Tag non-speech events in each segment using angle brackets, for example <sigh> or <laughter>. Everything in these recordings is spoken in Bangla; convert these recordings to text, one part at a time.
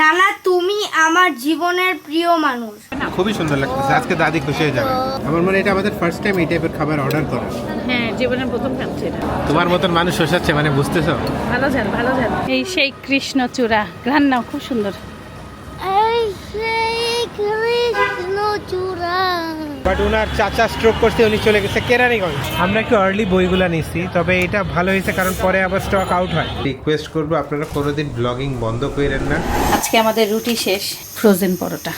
নানা তুমি আমার জীবনের প্রিয় মানুষ। খুবই সুন্দর লাগছে আজকে দাদি খুশি হয়ে যাবে। আমার মনে এটা আমাদের ফার্স্ট টাইম এই টাইপের খাবার অর্ডার করা। হ্যাঁ জীবনের প্রথম খাচ্ছি এটা। তোমার মতন মানুষ শোষাচ্ছে মানে বুঝতেছো? ভালো ঝাল ভালো ঝাল এই সেই কৃষ্ণচূড়া রান্না খুব সুন্দর। এই সেই কৃষ্ণ বাট ওনার চাচা স্ট্রোক করতে উনি চলে গেছে কেরানীগঞ্জ। আমরা একটু আর্লি বইগুলা নিচ্ছি তবে এটা ভালো হয়েছে কারণ পরে আবার স্টক আউট হয়। রিকোয়েস্ট করব আপনারা কোনোদিন ব্লগিং বন্ধ করেন না। আজকে আমাদের রুটি শেষ ফ্রোজেন পরোটা।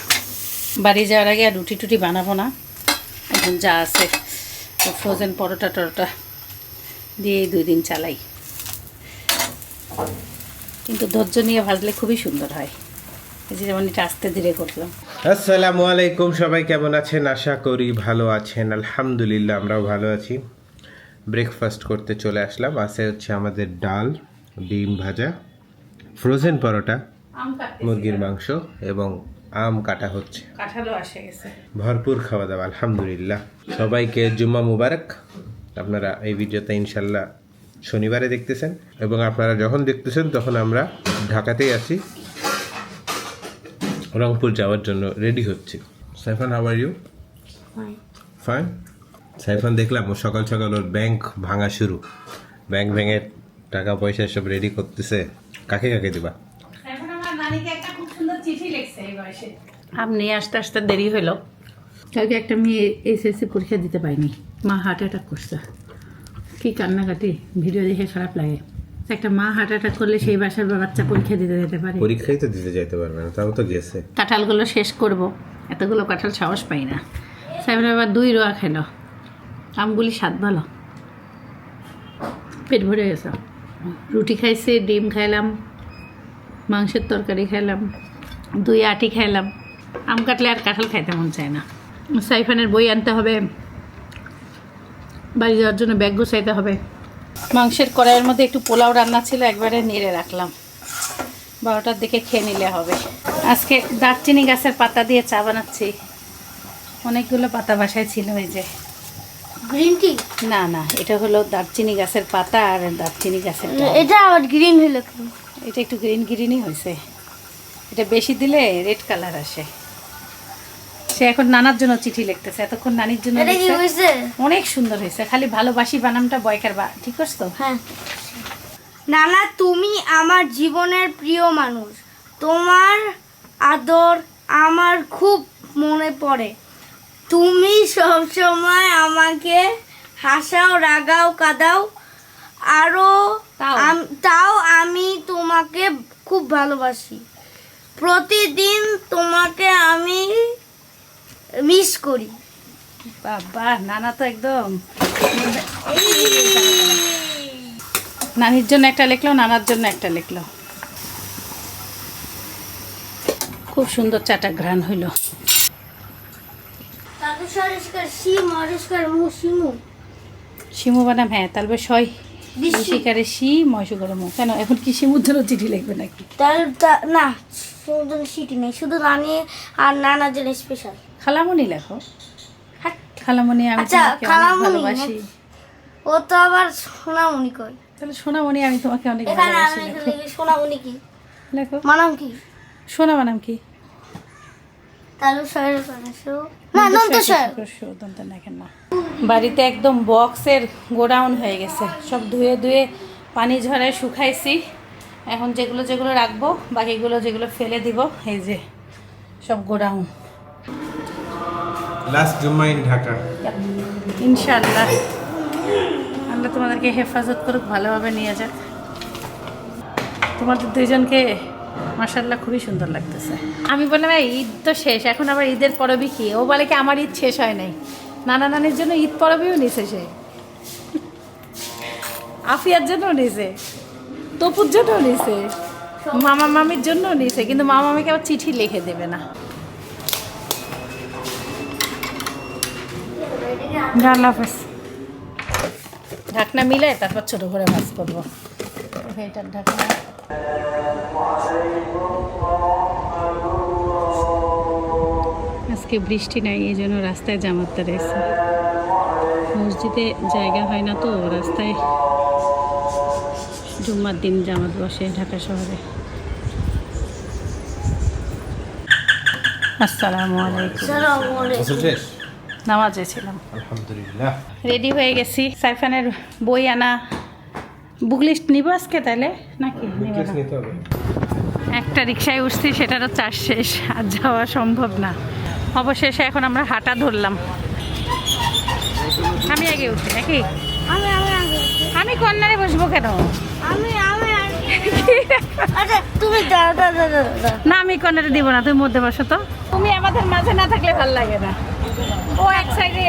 বাড়ি যাওয়ার আগে আর রুটি টুটি বানাবো না। এখন যা আছে ফ্রোজেন পরোটা টরোটা দিয়ে দুই দিন চালাই। কিন্তু ধৈর্য নিয়ে ভাজলে খুবই সুন্দর হয়। এই যে যেমন এটা আস্তে ধীরে করলাম। আসসালামু আলাইকুম সবাই কেমন আছেন? আশা করি ভালো আছেন। আলহামদুলিল্লাহ আমরাও ভালো আছি। ব্রেকফাস্ট করতে চলে আসলাম। আছে হচ্ছে আমাদের ডাল ডিম ভাজা ফ্রোজেন পরোটা মুরগির মাংস এবং আম কাটা হচ্ছে। ভরপুর খাওয়া দাওয়া আলহামদুলিল্লাহ। সবাইকে জুম্মা মুবারক। আপনারা এই ভিডিওতে ইনশাল্লাহ শনিবারে দেখতেছেন এবং আপনারা যখন দেখতেছেন তখন আমরা ঢাকাতেই আছি। রংপুর যাওয়ার জন্য রেডি হচ্ছি। Saifan how are you fine Saifan দেখলাম ও সকাল সকাল ওর ব্যাংক ভাঙা শুরু। ব্যাংক ভেঙে টাকা পয়সা সব রেডি করতেছে। কাকে কাকে দিবা? এখন আমার নানিকে একটা খুব সুন্দর চিঠি লিখছে এই বয়সে। আম নিয়ে আসতে আসতে দেরি হলো কালকে একটা মেয়ে এসএসসি পরীক্ষা দিতে পারিনি। মা হার্ট অ্যাটাক করছে। কি কান্নাকাটি ভিডিও দেখে খারাপ লাগে। একটা মা হার্ট অ্যাটাক করলে সেই বাসার বাচ্চা পরীক্ষা দিতে যেতে পারে। পরীক্ষাই তো দিতে যাইতে পারবে না তাও তো গেছে। কাঁঠালগুলো শেষ করব। এতগুলো কাঁঠাল সাহস পাই না। সাহেব আবার দুই রোয়া খেলো। আমগুলি স্বাদ ভালো। পেট ভরে গেছে। রুটি খাইছি ডিম খাইলাম মাংসের তরকারি খাইলাম দুই আটি খাইলাম। আম কাটলে আর কাঁঠাল খাইতে মন চায় না। সাইফানের বই আনতে হবে। বাড়ি যাওয়ার জন্য ব্যাগ গুছাইতে হবে। মাংসের কড়াইয়ের মধ্যে একটু পোলাও রান্না ছিল একবারে নেড়ে রাখলাম। বারোটার দিকে খেয়ে নিলে হবে। আজকে দারচিনি গাছের পাতা দিয়ে চা বানাচ্ছি। অনেকগুলো পাতা বাসায় ছিল এই যে। গ্রিন টি না না এটা হলো দারচিনি গাছের পাতা আর দারচিনি গাছের এটা আবার গ্রিন হলো এটা একটু গ্রিন গ্রিনই হয়েছে। এটা বেশি দিলে রেড কালার আসে। সে এখন নানার জন্য চিঠি লিখতেছে এতক্ষণ নানির জন্য অনেক সুন্দর হয়েছে খালি ভালোবাসি বানামটা বয়কার বা ঠিক তো? হ্যাঁ। নানা তুমি আমার জীবনের প্রিয় মানুষ। তোমার আদর আমার খুব মনে পড়ে। তুমি সব সময় আমাকে হাসাও রাগাও কাদাও। আরও তাও আমি তোমাকে খুব ভালোবাসি। প্রতিদিন তোমাকে আমি মিস করি। বাবা নানা তো একদম। নানির জন্য একটা লিখলো নানার জন্য একটা লিখলো। খুব সুন্দর চাটা ঘ্রাণ হইল। শিম বানাম হ্যাঁ তাহলে বিশি। শিকারে শি ময়সুকারে মু। কেন এখন কি শিমুর জন্য চিঠি লিখবে নাকি? তার তা- না শুধু সিটি নেই শুধু রানী আর নানার জন্য স্পেশাল খালামণি লেখো। খালামণি আমি আচ্ছা, ভালোবাসি। ও তো আবার সোনামণি কয় তাহলে সোনামণি আমি তোমাকে অনেক ভালোবাসি সোনামণি কি? লেখো। মানাম কি? সোনা বানাম কি? বাড়িতে একদম বক্সের গোডাউন হয়ে গেছে। সব ধুয়ে ধুয়ে পানি ঝরায় শুকাইছি। এখন যেগুলো যেগুলো রাখব বাকিগুলো যেগুলো ফেলে দিব এই যে সব গোডাউন। লাস্ট জুম্মা ইন ঢাকা। ইনশাআল্লাহ। আল্লাহ তোমাদেরকে হেফাজত করুক, ভালোভাবে নিয়ে যাক। তোমাদের দুইজনকে মাসাল্লাহ খুবই সুন্দর লাগতেছে। আমি বললাম, "এই ঈদ তো শেষ, এখন আবার ঈদের পরবই কি? ও বলে কি, আমার ঈদ শেষ হয় নাই। নানা নানির জন্য ঈদ পরবেও নিছে সে। আফিয়ার জন্য নিছে। তপুর জন্য নিছে। মামা মামির জন্য নিছে, কিন্তু মামা মামিকে আবার চিঠি লিখে দেবে না। আল্লাহ হাফেজ ঢাকনা মিলে তারপর ছোট করে ভাজ করব। এটার ঢাকনা। আজকে বৃষ্টি নাই এই জন্য রাস্তায় জামাতটা রয়েছে মসজিদে জায়গা হয় না তো রাস্তায় জুম্মার দিন জামাত বসে ঢাকা শহরে। আসসালামু আলাইকুম। আসসালামু আলাইকুম। শেষ? নামাজে ছিলাম। আলহামদুলিল্লাহ। রেডি হয়ে গেছি। সাইফানের বই আনা বুক লিস্ট নিব আজকে তাহলে? নাকি একটা রিক্সায় উঠছি সেটারও চাষ শেষ। আর যাওয়া সম্ভব না। অবশেষে এখন আমরা হাঁটা ধরলাম। আমি আগে উঠি নাকি? আমি আমি আগে আমি কর্নারে বসবো কেন? আমি আমি আগে আচ্ছা তুমি না আমি কর্নারে দিব না তুমি মধ্যে বসো তো। তুমি আমাদের মাঝে না থাকলে ভালো লাগে না। ও এক সাইডে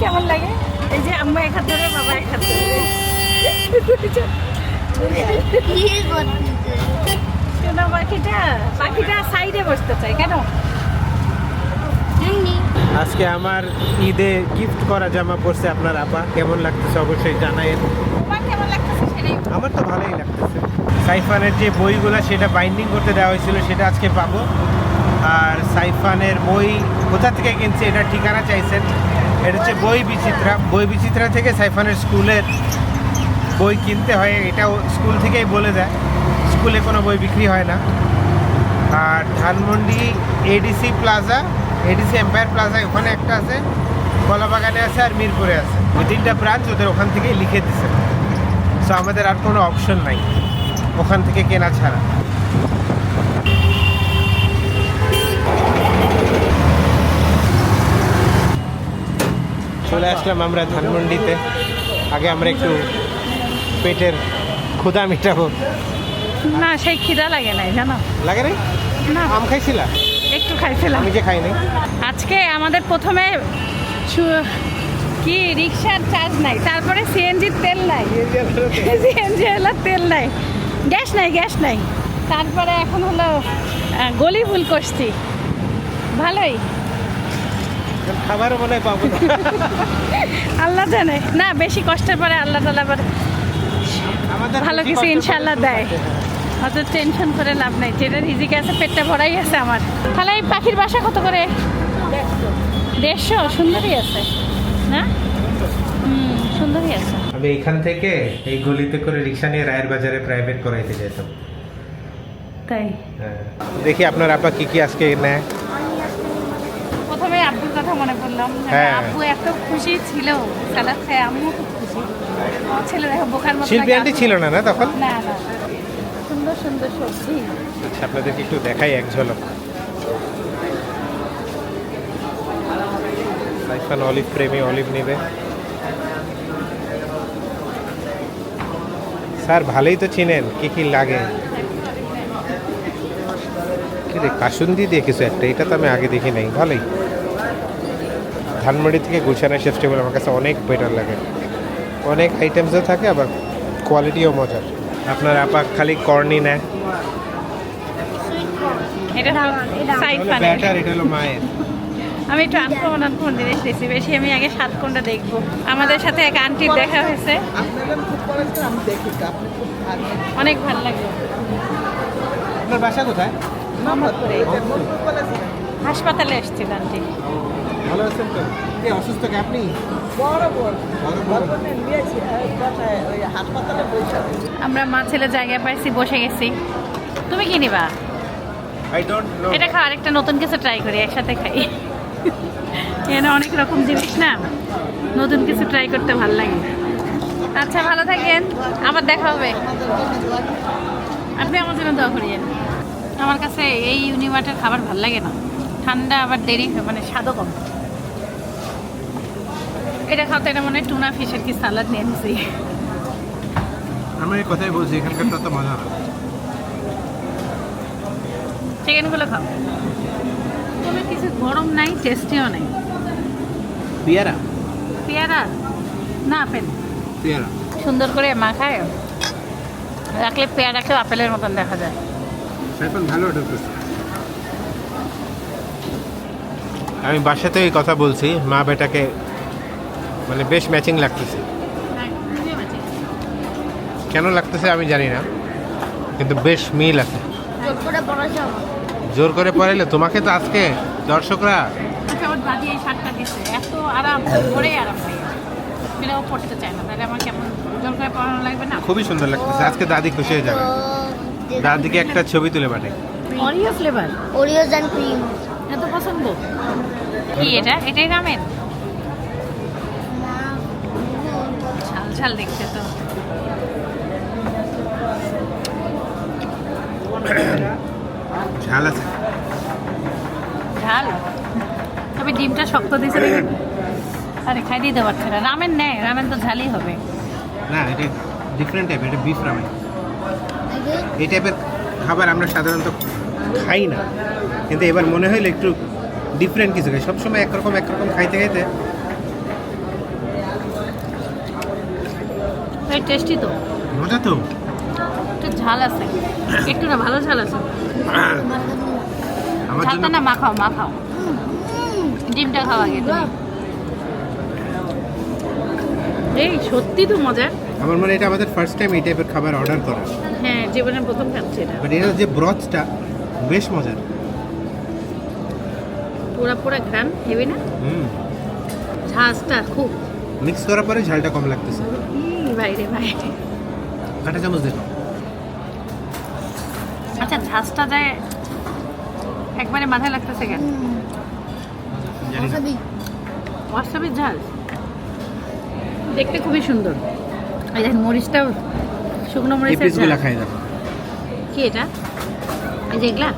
কেমন লাগে? এই যে আম্মা এক হাত ধরে বাবা এক হাত ধরে। কেন পাখিটা পাখিটা সাইডে বসতে চাই কেন? আজকে আমার ঈদে গিফট করা জামা পড়ছে আপনার আপা। কেমন লাগতেছে অবশ্যই সেটাই আমার তো ভালোই লাগতেছে। সাইফানের যে বইগুলো সেটা বাইন্ডিং করতে দেওয়া হয়েছিল সেটা আজকে পাবো। আর সাইফানের বই কোথা থেকে কিনছে এটা ঠিকানা চাইছেন? এটা হচ্ছে বই বিচিত্রা। বই বিচিত্রা থেকে সাইফানের স্কুলের বই কিনতে হয়। এটাও স্কুল থেকেই বলে দেয়। স্কুলে কোনো বই বিক্রি হয় না। আর Dhanmondi ADC plaza ADC empire plaza ওখানে একটা আছে, কলাবাগানে আছে আর মিরপুরে আছে। ওই তিনটা ব্রাঞ্চ ওদের ওখান থেকেই লিখে দিছে। সো আমাদের আর কোনো অপশন নাই। ওখান থেকে কেনা ছাড়া। চলে আসলাম আমরা ধানমন্ডিতে। আগে আমরা একটু পেটের ক্ষুধা মিটাবো। না সেই খিদা লাগে নাই জানো? লাগে নাই? না। আম খাইছিলা? একটু খাইছিলাম। আমি যে খাই নাই আজকে আমাদের প্রথমে কি রিক্সার চার্জ নাই তারপরে সিএনজির তেল নাই। সিএনজি হলো তেল নাই। গ্যাস নাই গ্যাস নাই। তারপরে এখন হলো গলি ভুল করছি। ভালোই। খাবারও মনে হয় পাবো আল্লাহ জানে। না বেশি কষ্টের পরে আল্লাহ তালা আবার আমাদের ভালো কিছু ইনশাল্লাহ দেয়। অত টেনশন করে লাভ নাই। যেটা রিজিকে আছে পেটটা ভরাই আছে আমার। তাহলে এই পাখির বাসা কত করে? দেড়শো? সুন্দরই আছে। না? হুম সুন্দরই আছে। আমি এখান থেকে এই গলিতে করে রিক্সা নিয়ে রায়ের বাজারে প্রাইভেট করাইতে যেতাম তাই? হ্যাঁ। দেখি আপনার আপা কি কি আজকে নেয়। মনে মানে হ্যাঁ। এত খুশি ছিল। সালাদ খায় আম্মু খুব খুশি। ছেলে দেখো বোকার মতো শিল্পী আন্টি ছিল না না তখন? না না। সুন্দর সুন্দর সবজি। আচ্ছা আপনাদেরকে একটু দেখাই এক ঝলক। সাইফান অলিভ প্রেমী অলিভ নেবে। স্যার ভালোই তো চিনেন কি কি লাগে? কাসুন্দি দিয়ে কিছু একটা এটা তো আমি আগে দেখি নাই ভালোই। ধানমন্ডি থেকে গুলশানের শেফ টেবিল আমার কাছে অনেক বেটার লাগে। অনেক আইটেমসও থাকে আবার কোয়ালিটিও মজার। আপনার আপা খালি কর্নি নেয়। এটা সাইড তাহলে পানি ব্যাটার এটা হলো মায়ের। আমি একটু আনকমন আনকমন জিনিস দিচ্ছি বেশি আমি আগে সাত কোনটা দেখব। আমাদের সাথে এক আন্টির দেখা হয়েছে। অনেক ভালো লাগল। আপনার বাসা কোথায়? হাসপাতালে এসেছিল আন্টি ভালো আছেন তো? কে অসুস্থ কি আপনি? আমরা মা ছেলে জায়গায় পাইছি বসে গেছি। তুমি কি নিবা? আই ডোন্ট নো এটা খাওয়ার একটা নতুন কিছু ট্রাই করি একসাথে খাই। এখানে অনেক রকম জিনিস না? নতুন কিছু ট্রাই করতে ভালো লাগে। আচ্ছা ভালো থাকেন। আবার দেখা হবে। আপনি আমার জন্য দোয়া করিয়েন। আমার কাছে এই ইউনিমার্টের খাবার ভালো লাগে না। ঠান্ডা আবার দেরি মানে স্বাদও কম। এটা খাওয়াতে এটা মনে হয় টুনা ফিশের কি সালাদ নিয়ে নিছি আমি কথাই বলছি এখানকার তো মজা না চিকেনগুলো খাও। কোনো কিছু গরম নাই টেস্টিও নাই। পেয়ারা? পেয়ারা? না আপেল। পেয়ারা। সুন্দর করে মাখায় রাখলে পেয়ারাকেও আপেলের মতন দেখা যায়। সাইফান ভালো আমি বাসাতেই কথা বলছি মা বেটাকে মানে বেশ ম্যাচিং লাগতেছে। কেন লাগতেছে আমি জানি না কিন্তু বেশ মিল আছে। জোর করে পড়াইলে তোমাকে তো আজকে দর্শকরা। আচ্ছা ওর দাদি এই শার্টটা দিচ্ছে এত আরাম আরাম পড়তে চায় না তাহলে আমার কেমন জোর করে পড়ানো লাগবে না? খুবই সুন্দর লাগতেছে আজকে দাদি খুশি হয়ে যাবে। দাদিকে একটা ছবি তুলে পাঠাই। অরিও ফ্লেভার ক্রিম এত পছন্দ? কি এটা? এটাই রামেন ঝাল দেখতে তো। ঝাল আছে। ঝাল? তবে ডিমটা শক্ত দিয়েছে দেখে। আরে খাই দিতে পারছে না। রামেন নেয় রামেন তো ঝালই হবে। না এটা ডিফারেন্ট টাইপ এটা বিফ রামেন এই টাইপের খাবার আমরা সাধারণত খাই না। কিন্তু এবার মনে হইল একটু ডিফারেন্ট কিছু খাই। সবসময় একরকম একরকম খাইতে খাইতে এই টেস্টি তো। মজা তো? একটু ঝাল আছে। একটু না ভালো ঝাল আছে। ঝালটা না মাখাও মাখাও। ডিমটা খাওয়া তুমি। এই সত্যি তো মজার। আমার মনে এটা আমাদের ফার্স্ট টাইম এই টাইপের খাবার অর্ডার করা। হ্যাঁ জীবনের প্রথম খাচ্ছি এটা। বাট এটার যে ব্রথটা বেশ মজার। পুরা পুরা ঘ্রাণ হেবি না? হুম। ঝাঁজটা খুব। মিক্স করার পরে ঝালটা কম লাগতেছে। বাইরে বাইরে কাঁটা চামচ দেখো আচ্ছা ঝাঁজটা যায় একবারে মাথায় লাগতেছে কেন? ওয়াসাবির ঝাল দেখতে খুবই সুন্দর। এই দেখেন মরিচটাও শুকনো এই মরিচের ঝাল খাই দেখো কি এটা? এই যে এগুলা?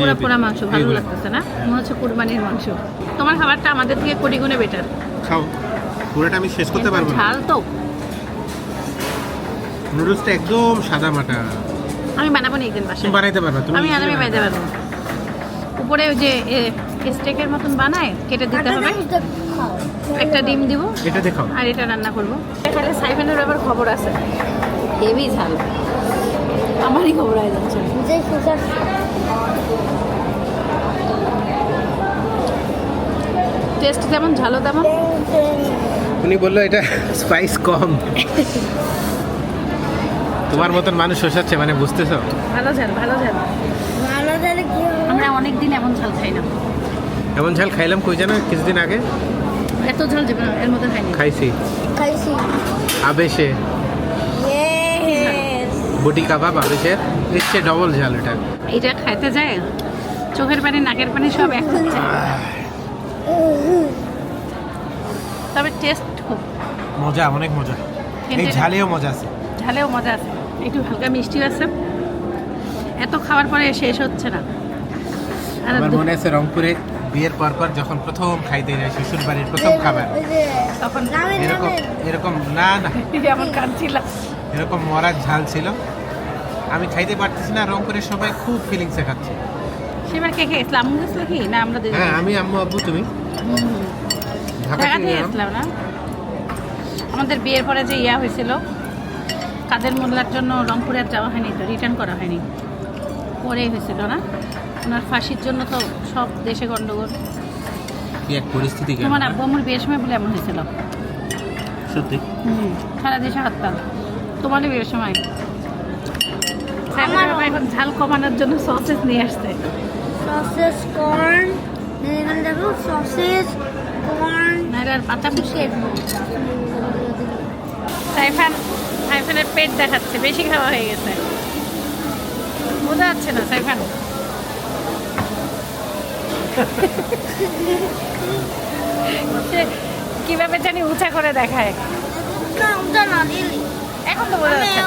পুরা পুরা মাংস ভালো লাগতেছে না? মনে হচ্ছে কুরবানির মাংস। তোমার খাবারটা আমাদের থেকে কোটি গুণে বেটার খাও। পুরোটা আমি শেষ করতে পারব না। ঝাল তো। নুডলসটা একদম সাদা মাটা। আমি বানাবো না একদিন বাসায়। তুমি বানাইতে পারবে তুমি আমি আরামে বানাইতে পারব। উপরে ওই যে স্টেকের মতন বানায় কেটে দিতে হবে। একটা ডিম দিব। এটা দেখাও। আর এটা রান্না করব। এখানে সাইফেনের আবার খবর আছে। হেভি ঝাল। আমারই খবর আয় যাচ্ছে। টেস্ট যেমন ঝালও তেমন। উনি বলল এটা স্পাইস কম। তোমার মতন মানুষ শোষাচ্ছে মানে বুঝতেছো? ভালো ঝাল ভালো ঝাল। আমরা অনেক দিন এমন ঝাল খাই না। এমন ঝাল খাইলাম কই জানো? কিছুদিন আগে। এত ঝাল জীবন এর মধ্যে খাইনি। খাইছি। খাইছি। আবেশে। বুটি কাবাব আবেশের এসছে ডবল ঝাল এটা। এটা খাইতে যায়? চোখের পানি নাকের পানি সব এক হচ্ছে। তবে টেস্ট মজা অনেক মজা। এই কিন্তু- ঝালেও মজা আছে। ঝালেও মজা আছে। একটু হালকা মিষ্টি আছে। এত খাওয়ার পরে শেষ হচ্ছে না। আমার মনে আছে রংপুরে বিয়ের পর পর যখন প্রথম খাইতে যায় শ্বশুর বাড়ির প্রথম খাবার। তখন এরকম এরকম না না। এমন কাঁদছিলাম এরকম মরার ঝাল ছিল। আমি খাইতে পারতেছি না রংপুরের সবাই খুব ফিলিংসে খাচ্ছে। সেবার কে কে ইসলাম গেছিল কি? না আমরা দুজন? হ্যাঁ আমি আম্মু আব্বু তুমি? ঢাকা থেকে না? আমাদের বিয়ের পরে যে ইয়া হয়েছিল কাদের মোল্লার জন্য রংপুরে আর যাওয়া হয়নি তো রিটার্ন করা হয়নি। পরেই হয়েছিল না? ওনার ফাঁসির জন্য তো সব দেশে গন্ডগোল। কি এক পরিস্থিতি তোমার আব্বু আমার বিয়ের সময় বলে এমন হয়েছিল। সত্যি? হুম সারা দেশে হত্যা। তোমারই বিয়ের সময়? সাইমনের এখন ঝাল কমানোর জন্য সসেস নিয়ে আসছে। সসেস কর্ন এখানে দেখো সসেস কর্ন আর পাতা মুশকিল সাইফান সাইফানের পেট দেখাচ্ছে বেশি খাওয়া হয়ে গেছে। বোঝা যাচ্ছে না সাইফান। সে কীভাবে জানি উঁচা করে দেখায়। এখন তো বোঝা যাচ্ছে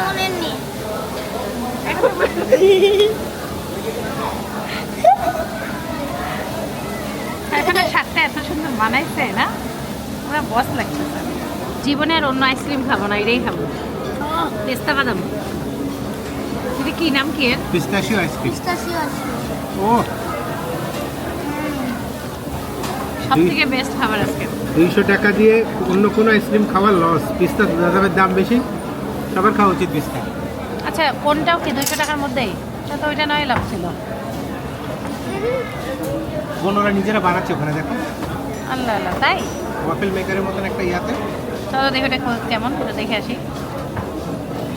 সাইফানের শাকটা এত সুন্দর বানাইছে না? ওরা বস লাগছে জীবনে আর অন্য আইসক্রিম খাব না এটাই খাব। পেস্তা বাদাম। এটা কি নাম কি এর? পিস্তাশিও আইসক্রিম পিস্তাশিও আছে ও। সব থেকে বেস্ট খাবার আজকে। দুইশো টাকা দিয়ে অন্য কোনো আইসক্রিম খাওয়ার লস পিস্তা দাম বেশি। সবার খাওয়া উচিত পিস্তা আচ্ছা কোনটাও কি দুইশো টাকার মধ্যেই? তো তো ওইটা নয় লাভ ছিল। নিজেরা বানাচ্ছে ওখানে দেখো। আল্লাহ আল্লাহ তাই? ওয়াফেল মেকারের মতন একটা ইয়াতে। চলো দেখো এটা কেমন? ওটা দেখে আসি।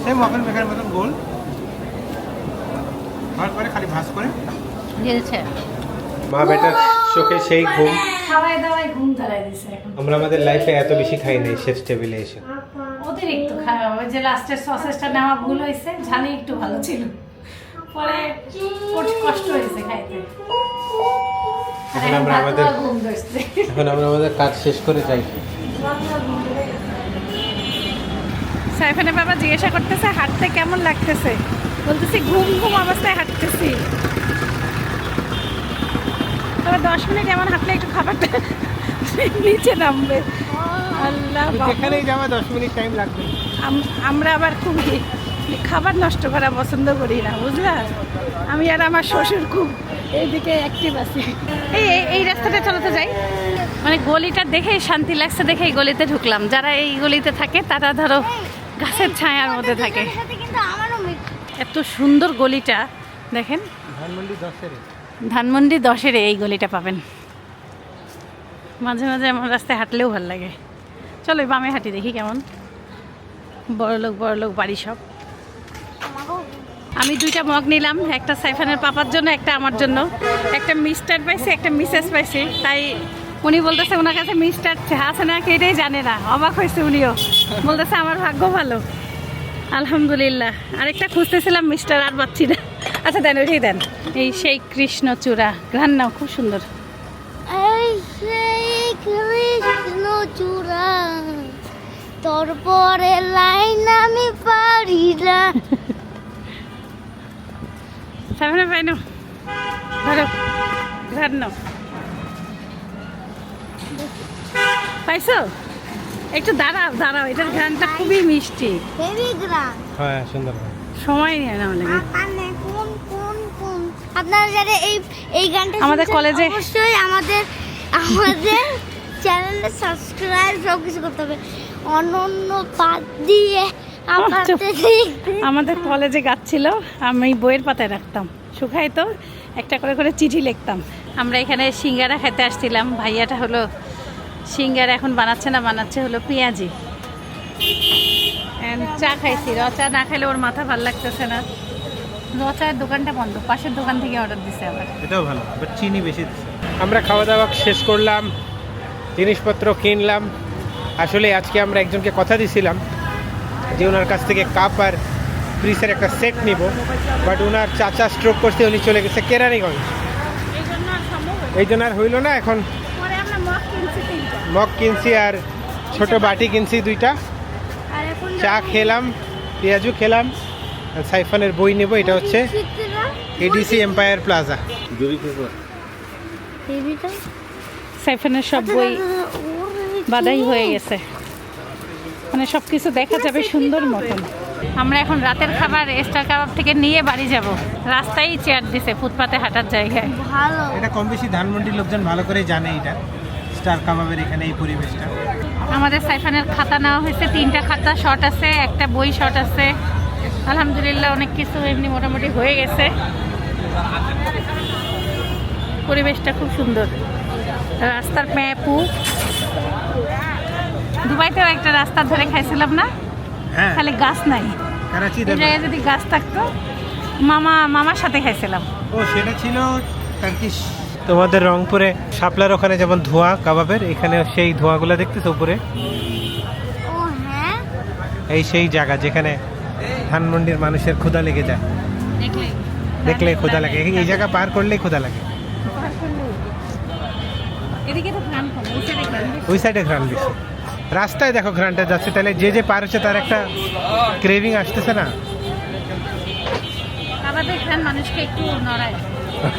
সেম ওয়াফেল মেকারের মতন গোল। হওয়ার পরে খালি ভাজ করে। দিয়েছে মা বেটার চোখে সেই ঘুম। খাওয়াই দাওয়াই ঘুম ধরাই দিছে এখন আমরা আমাদের লাইফে এত বেশি খাই নাই শেষ টেবিলে এসে। অতিরিক্ত খাওয়া ওই যে লাস্টের সসেসটা নেওয়া ভুল হয়েছে ঝালে একটু ভালো ছিল। পরে কষ্ট হয়েছে খাইতে। এখন আমরা আমাদের এখন আমরা আমাদের কাজ শেষ করে যাই। সাইফানের বাবা জিজ্ঞাসা করতেছে হাঁটতে কেমন লাগতেছে? বলতেছি ঘুম ঘুম অবস্থায় হাঁটতেছি। তবে দশ মিনিট এমন হাঁটলে একটু খাবারটা <laughs> নিচে নামবে। আল্লাহ। যেখানেই দশ মিনিট টাইম লাগবে। আম- আমরা আবার খুবই খাবার নষ্ট করা পছন্দ করি না বুঝলা? আমি আর আমার শ্বশুর খুব এইদিকে অ্যাক্টিভ আছি। এই এই- এই রাস্তাটা চলতে যাই। মানে গলিটা দেখে শান্তি লাগছে দেখে এই গলিতে ঢুকলাম। যারা এই গলিতে থাকে তারা ধরো গাছের ছায়ার মধ্যে থাকে। সাথে কিন্তু আমারও মিল- এত সুন্দর গলিটা দেখেন। ধানমন্ডি দশের। ধানমন্ডি দশের এই গলিটা পাবেন। মাঝে মাঝে আমার রাস্তায় হাঁটলেও ভালো লাগে। চলো বামে হাঁটি দেখি কেমন। বড়লোক বড়লোক বাড়ি সব। আমি দুইটা মগ নিলাম একটা সাইফানের পাপার জন্য একটা আমার জন্য। একটা মিস্টার পাইছি একটা মিসেস পাইছি। তাই উনি বলতেছে ওনার কাছে মিস্টার আছে না? কি এটাই জানে না। অবাক হয়েছে উনিও। বলতেছে আমার ভাগ্য ভালো। আলহামদুলিল্লাহ। আরেকটা খুঁজতেছিলাম মিস্টার আর পাচ্ছি না। আচ্ছা দেন ওইটাই দেন। এই সেই কৃষ্ণচূড়া। ঘ্রাণ নাও খুব সুন্দর। এই সেই তোর পরে লাইন আমি পারি না। সামনে পাইনো ধরো ঘ্রাণ নাও। পাইছো? একটু দাঁড়াও দাঁড়াও এটার ঘ্রাণটা খুবই মিষ্টি। হেভি গ্রাম হ্যাঁ সুন্দর সময় নিয়ে নাও লাগে কোন কোন কোন আপনারা যারা এই এই গানটা আমাদের কলেজে- অবশ্যই আমাদের আমাদের চ্যানেলে সাবস্ক্রাইব সব কিছু করতে হবে। অনন্য পাত দিয়ে দেখতে আমাদের কলেজে গাছ ছিল আমি বইয়ের পাতায় রাখতাম। শুকাই তো একটা করে করে চিঠি লিখতাম। আমরা এখানে সিঙ্গারা খেতে আসছিলাম ভাইয়াটা হলো সিঙ্গারা এখন বানাচ্ছে না বানাচ্ছে হলো পেঁয়াজি। চা খাইছি। রচা না খাইলে ওর মাথা ভালো লাগতেছে না। রচার দোকানটা বন্ধ পাশের দোকান থেকে অর্ডার দিছে আবার। এটাও ভালো বাট চিনি বেশি দিচ্ছে। আমরা খাওয়া দাওয়া শেষ করলাম জিনিসপত্র কিনলাম। আসলে আজকে আমরা একজনকে কথা দিছিলাম যে ওনার কাছ থেকে কাপ আর ফ্রিজের একটা সেট নিব বাট ওনার চাচা স্ট্রোক করতে উনি চলে গেছে কেরানীগঞ্জ। এই জন্য আর হইল না এখন পরে আমরা মগ কিনছি তিনটা মগ কিনছি আর ছোট বাটি কিনছি দুইটা। চা খেলাম পেঁয়াজু খেলাম আর সাইফানের বই নেব এটা হচ্ছে এডিসি এম্পায়ার প্লাজা সাইফানের সব বই বাদাই হয়ে গেছে। মানে সব কিছু দেখা যাবে সুন্দর মতন। আমরা এখন রাতের খাবার স্টার কাবাব থেকে নিয়ে বাড়ি যাব। রাস্তায় চেয়ার দিছে ফুটপাতে হাঁটার জায়গায়। ভালো। এটা কম বেশি ধানমন্ডির লোকজন ভালো করে জানে এটা। স্টার কাবাবের এখানে এই পরিবেশটা? আমাদের সাইফানের খাতা নেওয়া হয়েছে তিনটা খাতা শর্ট আছে একটা বই শর্ট আছে। আলহামদুলিল্লাহ অনেক কিছু এমনি মোটামুটি হয়ে গেছে। পরিবেশটা খুব সুন্দর। রাস্তার ম্যাপু দুবাইতেও একটা রাস্তার ধারে খাইছিলাম না? হ্যাঁ। খালি গাছ নাই। যদি গাছ থাকতো মামা মামার সাথে খাইছিলাম। ও সেটা ছিল টার্কিশ তোমাদের রংপুরে শাপলার ওখানে যেমন ধোঁয়া কাবাবের এখানে সেই ধোঁয়াগুলো দেখতেছো উপরে? হ্যাঁ। এই সেই জায়গা যেখানে ধানমন্ডির মানুষের ক্ষুধা লেগে যায়। দেখলে? ক্ষুধা লাগে। এই- জায়গা পার করলেই ক্ষুধা লাগে। ওই সাইডে ঘ্রাণ বেশি। রাস্তায় দেখো ঘ্রাণটা যাচ্ছে। তাহলে যে যে পার হচ্ছে তার একটা ক্রেভিং আসতেছে না?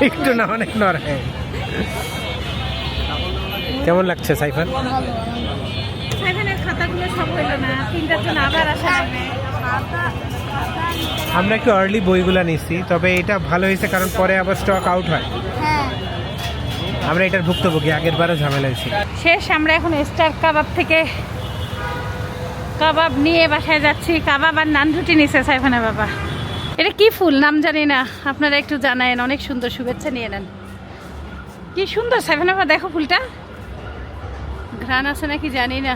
একটু না অনেক নড়ায়। কেমন লাগছে সাইফান? সাইফানের খাতাগুলো সব হইল না তিনটার জন্য আবার আসা লাগবে আমরা একটু আর্লি বইগুলো নিচ্ছি তবে এটা ভালো হয়েছে কারণ পরে আবার স্টক আউট হয়। হ্যাঁ। আমরা এটার ভুক্তভোগী আগের বারও ঝামেলা হয়েছে। শেষ আমরা এখন স্টার কাবাব থেকে কাবাব নিয়ে বাসায় যাচ্ছি। কাবাব আর নান রুটি নিছে সাইফানের বাবা। এটা কি ফুল? নাম জানি না। আপনারা একটু জানায়েন অনেক সুন্দর শুভেচ্ছা নিয়ে নেন। কি সুন্দর সেভেন বাবা দেখো ফুলটা। ঘ্রাণ আছে নাকি জানি না।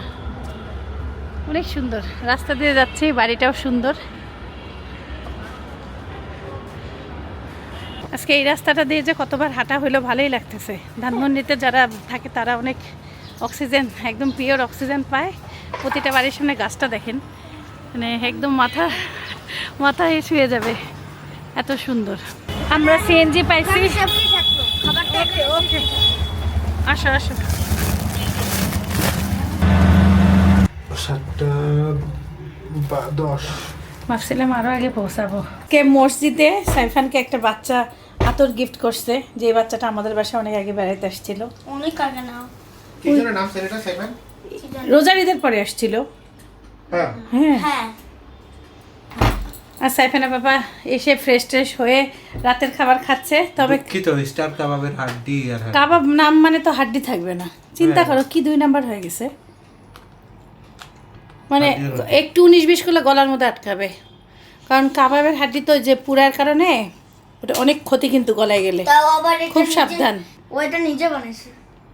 অনেক সুন্দর। রাস্তা দিয়ে যাচ্ছি, বাড়িটাও সুন্দর। আজকে এই রাস্তাটা দিয়ে যে কতবার হাঁটা হইল ভালোই লাগতেছে। ধানমন্ডিতে যারা থাকে তারা অনেক অক্সিজেন, একদম পিওর অক্সিজেন পায়। প্রতিটা বাড়ির সামনে গাছটা দেখেন। মানে একদম মাথা, মাথায় শুয়ে যাবে। এত সুন্দর। আমরা সিএনজি পাইছি। ওকে। আসো আসো। সাতটা বা দশ। ভাবছিলাম আরও আগে পৌঁছাবো। কে মসজিদে সাইফানকে একটা বাচ্চা আতর গিফট করছে যে বাচ্চাটা আমাদের বাসায় অনেক আগে বেড়াইতে আসছিল। অনেক আগে না। রোজার ঈদের পরে আসছিল। হ্যাঁ। হ্যাঁ। হ্যাঁ। আর সাইফানা বাবা এসে ফ্রেশ ট্রেশ হয়ে রাতের খাবার খাচ্ছে তবে দুঃখিত স্টার কাবাবের হাড্ডি আর কাবাব নাম মানে তো হাড্ডি থাকবে না। চিন্তা করো কি দুই নাম্বার হয়ে গেছে? মানে। একটু উনিশ বিশ করলে গলার মধ্যে আটকাবে। কারণ কাবাবের হাড্ডি তো যে পুরার কারণে ওটা অনেক ক্ষতি কিন্তু গলায় গেলে। খুব সাবধান। ও এটা নিজে বানাইছে।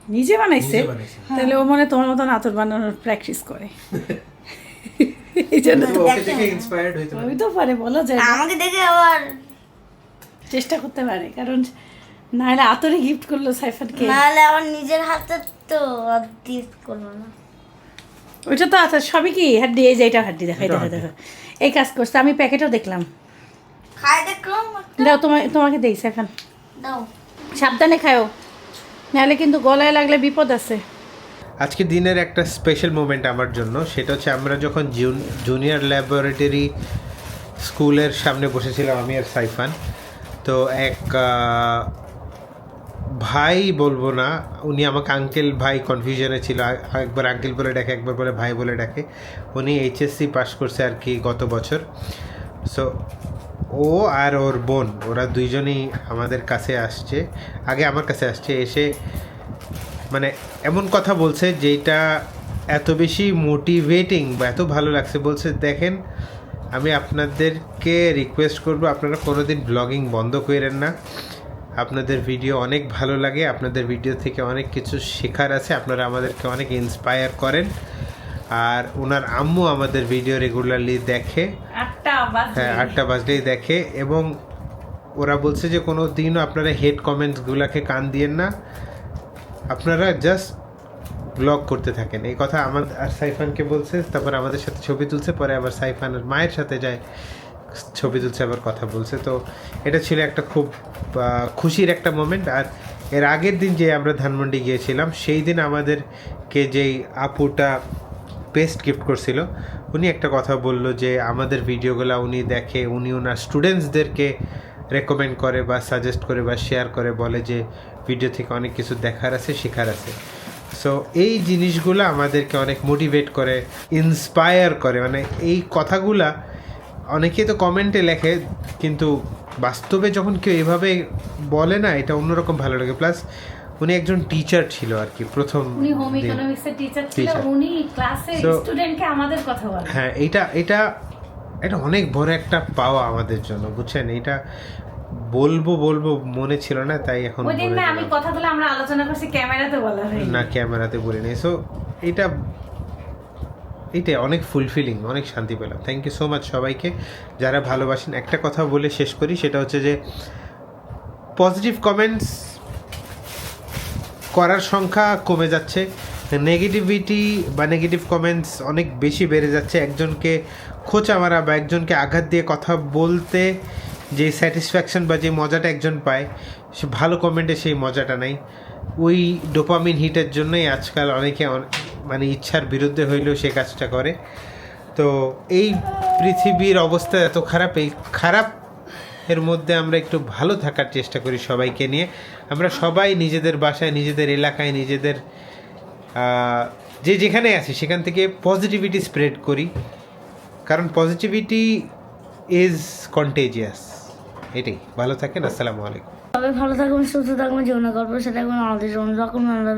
নিজে বানাইছে? তাহলে ও মনে হয় তোমার মতন আতর বানানোর প্র্যাকটিস করে। <laughs> এই জন্য। তো দেখে তো পারে বলা যায় আমাকে দেখে আবার। চেষ্টা করতে পারে কারণ নাহলে আতরে গিফট করল সাইফানকে। নাহলে আবার নিজের হাতে তো gift করল না। ওইটা তো আচ্ছা সবই কি হাড্ডি? এই যে এটা হাড্ডি দেখাই এটা দেখো এই কাজ করছে আমি প্যাকেটও দেখলাম। খাই দেখলাম। দাও তোমায় তোমাকে দেই সাইফান। দাও। সাবধানে খাও নাহলে কিন্তু গলায় লাগলে বিপদ আছে। আজকে দিনের একটা স্পেশাল মোমেন্ট আমার জন্য। সেটা হচ্ছে আমরা যখন জুন জুনিয়র ল্যাবরেটরি স্কুলের সামনে বসেছিলাম আমি আর সাইফান। তো এক ভাই বলব না, উনি আমাকে আঙ্কেল ভাই কনফিউশনে ছিল। একবার আঙ্কেল বলে ডাকে, একবার বলে ভাই বলে ডাকে। উনি এইচএসসি পাশ করছে আর কি গত বছর। সো ও আর ওর বোন, ওরা দুইজনই আমাদের কাছে আসছে। আগে আমার কাছে আসছে, এসে মানে এমন কথা বলছে যেটা এত বেশি মোটিভেটিং বা এত ভালো লাগছে। বলছে দেখেন আমি আপনাদেরকে রিকোয়েস্ট করব আপনারা কোনো দিন ব্লগিং বন্ধ করেন না। আপনাদের ভিডিও অনেক ভালো লাগে আপনাদের ভিডিও থেকে অনেক কিছু শেখার আছে আপনারা আমাদেরকে অনেক ইন্সপায়ার করেন। আর ওনার আম্মু আমাদের ভিডিও রেগুলারলি দেখে। হ্যাঁ আটটা বাজলেই দেখে। এবং ওরা বলছে যে কোনো দিনও আপনারা হেড কমেন্টসগুলোকে কান দিয়েন না। আপনারা জাস্ট ব্লগ করতে থাকেন। এই কথা আমার আর সাইফানকে বলছে, তারপর আমাদের সাথে ছবি তুলছে, পরে আবার সাইফান আর মায়ের সাথে যায়, ছবি তুলছে, আবার কথা বলছে। তো এটা ছিল একটা খুব খুশির একটা মোমেন্ট আর এর আগের দিন যে আমরা ধানমন্ডি গিয়েছিলাম, সেই দিন আমাদেরকে যেই আপুটা পেস্ট গিফট করছিল, উনি একটা কথা বলল যে আমাদের ভিডিওগুলো উনি দেখে, উনি ওনার স্টুডেন্টসদেরকে রেকমেন্ড করে বা সাজেস্ট করে বা শেয়ার করে বলে যে ভিডিও থেকে অনেক কিছু দেখার আছে শেখার আছে। সো এই জিনিসগুলো আমাদেরকে অনেক মোটিভেট করে ইন্সপায়ার করে। মানে এই কথাগুলা অনেকে তো কমেন্টে লেখে কিন্তু বাস্তবে যখন কেউ এভাবে বলে না এটা অন্যরকম ভালো লাগে। প্লাস উনি একজন টিচার ছিল আর কি প্রথম উনি হোম। ইকোনমিক্সের টিচার ছিল উনি ক্লাসে স্টুডেন্টকে আমাদের কথা বলে হ্যাঁ এটা এটা এটা অনেক বড় একটা পাওয়া আমাদের জন্য বুঝছেন? এটা বলব বলব মনে ছিল না তাই এখন ওই দিন না আমি। কথাগুলো আমরা আলোচনা করছি ক্যামেরাতে বলা হয়নি। না ক্যামেরাতে বলিনি সো এটা এটা অনেক ফুলফিলিং অনেক শান্তি পেলাম। থ্যাংক ইউ সো মাচ সবাইকে। যারা ভালোবাসেন একটা কথা বলে শেষ করি সেটা হচ্ছে যে পজিটিভ কমেন্টস করার সংখ্যা কমে যাচ্ছে। নেগেটিভিটি বা নেগেটিভ কমেন্টস অনেক বেশি বেড়ে যাচ্ছে। একজনকে খোঁচা মারা বা একজনকে আঘাত দিয়ে কথা বলতে যে স্যাটিসফ্যাকশন বা যে মজাটা একজন পায়, সে ভালো কমেন্টে সেই মজাটা নাই। ওই ডোপামিন হিটের জন্যই আজকাল অনেকে মানে ইচ্ছার বিরুদ্ধে হইলেও সে কাজটা করে। তো এই পৃথিবীর অবস্থা এত খারাপ, এই খারাপ এর মধ্যে আমরা একটু ভালো থাকার চেষ্টা করি সবাইকে নিয়ে। আমরা সবাই নিজেদের বাসায়, নিজেদের এলাকায়, নিজেদের যে যেখানে আছি, সেখান থেকে পজিটিভিটি স্প্রেড করি। কারণ পজিটিভিটি ইজ কন্টেজিয়াস এটাই। ভালো থাকেন, আসসালামু আলাইকুম। ভালো থাকবেন সুস্থ থাকবেন জীবনে গল্প সেটা আমাদের জন্য রকম আলাদা